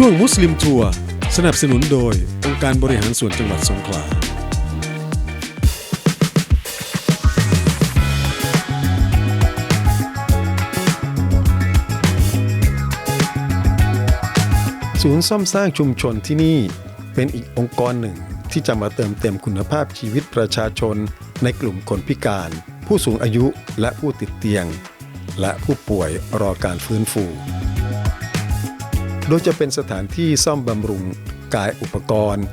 ช่วงมุสลิมทัวร์สนับสนุนโดยองค์การบริหารส่วนจังหวัดสงขลา ศูนย์ซ่อมสร้างชุมชนที่นี่เป็นอีกองค์กรหนึ่งที่จะมาเติมเต็มคุณภาพชีวิตประชาชน ในกลุ่มคนพิการ ผู้สูงอายุและผู้ติดเตียง และผู้ป่วยรอการฟื้นฟู โดยจะเป็นสถานที่ซ่อมบำรุง กายอุปกรณ์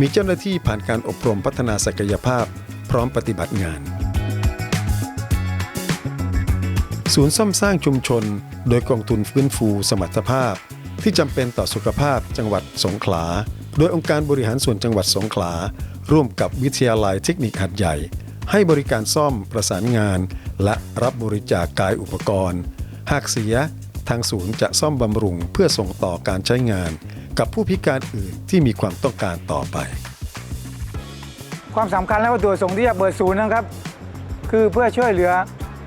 มีเจ้าหน้าที่ผ่านการอบรมพัฒนาศักยภาพ พร้อมปฏิบัติงาน ศูนย์ซ่อมสร้างชุมชน โดยกองทุนฟื้นฟูสมรรถภาพ ที่จำเป็นต่อสุขภาพจังหวัดสงขลา โดยองค์การบริหารส่วนจังหวัดสงขลา ร่วมกับวิทยาลัยเทคนิคหัดใหญ่ ให้บริการซ่อมประสานงาน และรับบริจาคกายอุปกรณ์ หากเสีย ทางศูนย์จะซ่อมบำรุงเพื่อส่งต่อการใช้งาน กับผู้พิการอื่นที่มีความต้องการต่อไป ความสำคัญและวัตถุประสงค์ที่จะเปิดศูนย์นะครับ คือเพื่อช่วยเหลือ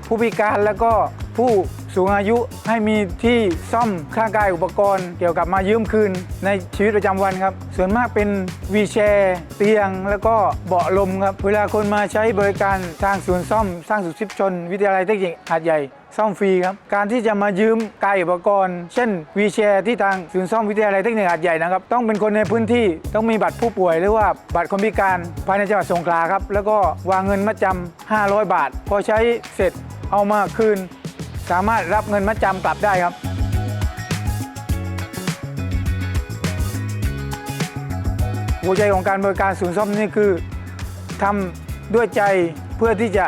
ผู้พิการแล้วก็ผู้ สูงอายุให้มีที่ซ่อมข้างกายอุปกรณ์ เกี่ยวกับมายืมคืนในชีวิตประจำวันครับ ส่วนมากเป็นวีแชร์ เตียง แล้วก็เบาะลมครับ เวลาคนมาใช้บริการทางศูนย์ซ่อม สร้างสุขชิพชน วิทยาลัยเทคนิคหาดใหญ่ซ่อมฟรีครับ การที่จะมายืมกายอุปกรณ์ เช่นวีแชร์ที่ทางศูนย์ซ่อมวิทยาลัยเทคนิคหาดใหญ่นะครับ ต้องเป็นคนในพื้นที่ต้องมีบัตรผู้ป่วยหรือว่าบัตรคนพิการภายในจังหวัดสงขลาครับ แล้วก็วางเงินมัดจำ500 บาท พอใช้เสร็จเอามาคืน สามารถรับเงินมัดจำกลับได้ครับ หัวใจของการบริการศูนย์ซ่อมนี่คือทำด้วยใจเพื่อที่จะ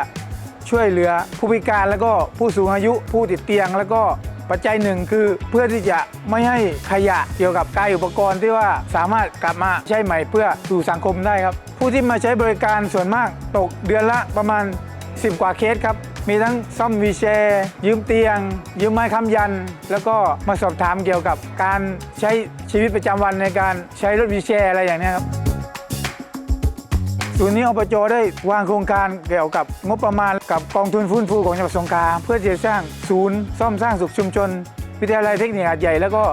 ช่วยเหลือผู้พิการแล้วก็ผู้สูงอายุผู้ติดเตียง แล้วก็ปัจจัยหนึ่งคือเพื่อที่จะไม่ให้ขยะเกี่ยวกับกายอุปกรณ์ที่ว่าสามารถกลับมาใช้ใหม่เพื่อสู่สังคมได้ครับ ผู้ที่มาใช้บริการส่วนมากตกเดือนละประมาณ 10 กว่าเคสครับ มีทั้งซ่อมวีแชร์ยืมเตียง ยืมไม้ค้ำยัน แล้วก็มาสอบถามเกี่ยวกับการใช้ชีวิตประจำวันในการใช้รถวีแชร์อะไรอย่างนี้ครับศูนย์นี้อบจได้วางโครงการเกี่ยวกับงบประมาณกับกองทุนฟื้นฟูของจังหวัดสงขลาเพื่อจะสร้างศูนย์ซ่อมสร้างสุขชุมชน วิทยาลัยเทคนิคหาดใหญ่แล้วก็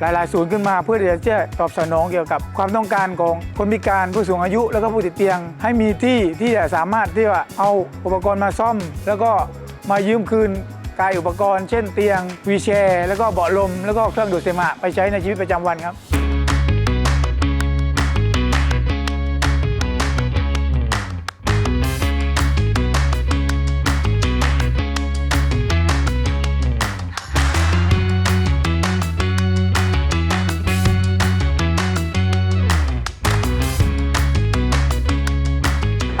หลาย ๆ ศูนย์ขึ้นมาเพื่อที่จะตอบสนองเกี่ยวกับความต้องการของคนพิการผู้สูงอายุ แล้วก็ผู้ติดเตียง ให้มีที่ที่จะสามารถที่ว่าเอาอุปกรณ์มาซ่อม แล้วก็มายืมคืนกายอุปกรณ์ เช่นเตียงวีแชร์ แล้วก็เบาะลม แล้วก็เครื่องดูดเสมหะไปใช้ในชีวิตประจำวันครับ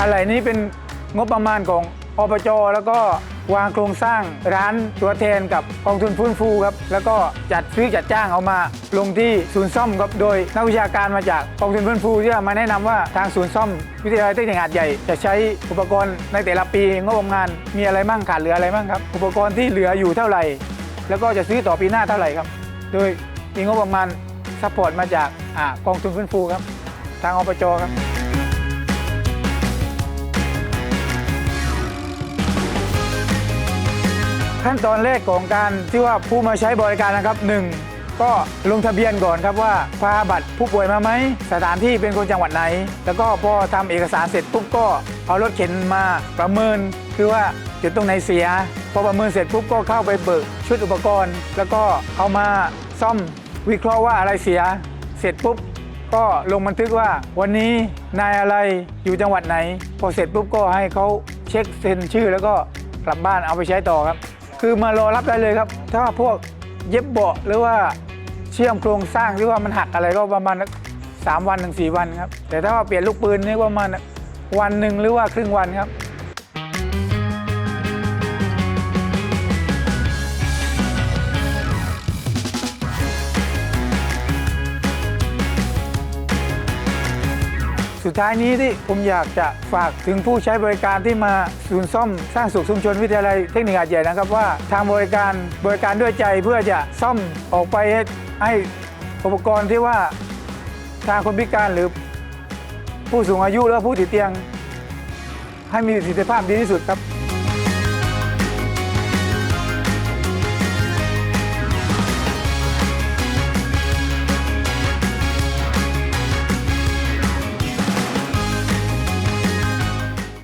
อะไรนี้เป็นงบประมาณของอบจแล้วก็วางโครงสร้างร้านตัวแทนกับกองทุนฟื้นฟูครับแล้วก็จัดซื้อจัดจ้างเอามาลงที่ศูนย์ซ่อมครับโดยนักวิชาการมาจากกองทุนฟื้นฟูที่มาแนะนำว่าทางศูนย์ซ่อมวิทยาลัยเทคนิคหาดใหญ่ จะใช้อุปกรณ์ในแต่ละปีงบประมาณมีอะไรบ้างขาดเหลืออะไรบ้างครับอุปกรณ์ที่เหลืออยู่เท่าไหร่ แล้วก็จะซื้อต่อปีหน้าเท่าไหร่ครับโดยมีงบประมาณซัพพอร์ตมาจากอกองทุนฟื้นฟูครับ ทางอบจครับ ขั้นตอนแรกของการที่ว่าผู้มาใช้บริการนะครับหนึ่งก็ลงทะเบียนก่อนครับว่าพาบัตรผู้ป่วยมาไหมสถานที่เป็นคนจังหวัดไหน แล้วก็พอทำเอกสารเสร็จปุ๊บก็เอารถเข็นมาประเมิน คือว่าจุดตรงไหนเสีย พอประเมินเสร็จปุ๊บก็เข้าไปเบิกชุดอุปกรณ์ แล้วก็เอามาซ่อมวิเคราะห์ว่าอะไรเสีย เสร็จปุ๊บก็ลงบันทึกว่าวันนี้นายอะไรอยู่จังหวัดไหน พอเสร็จปุ๊บก็ให้เขาเช็คเซ็นชื่อแล้วก็กลับบ้านเอาไปใช้ต่อครับ คือมารอรับได้เลยครับ ถ้าพวกเย็บเบาะหรือว่าเชื่อมโครงสร้างหรือว่ามันหักอะไรก็ประมาณสามวันถึงสี่วันครับ แต่ถ้าว่าเปลี่ยนลูกปืนนี่ประมาณวันหนึ่งหรือว่าครึ่งวันครับ ท้ายนี้ที่ผมอยากจะฝากถึงผู้ใช้บริการที่มาศูนย์ซ่อมสร้างสุขชุมชนวิทยาลัยเทคนิคอาจใหญ่นะครับว่าทางบริการบริการด้วยใจเพื่อจะซ่อมออกไปให้ให้อุปกรณ์ที่ว่าทางคนพิการหรือผู้สูงอายุและผู้ติดเตียง ให้มีประสิทธิภาพดีที่สุดครับ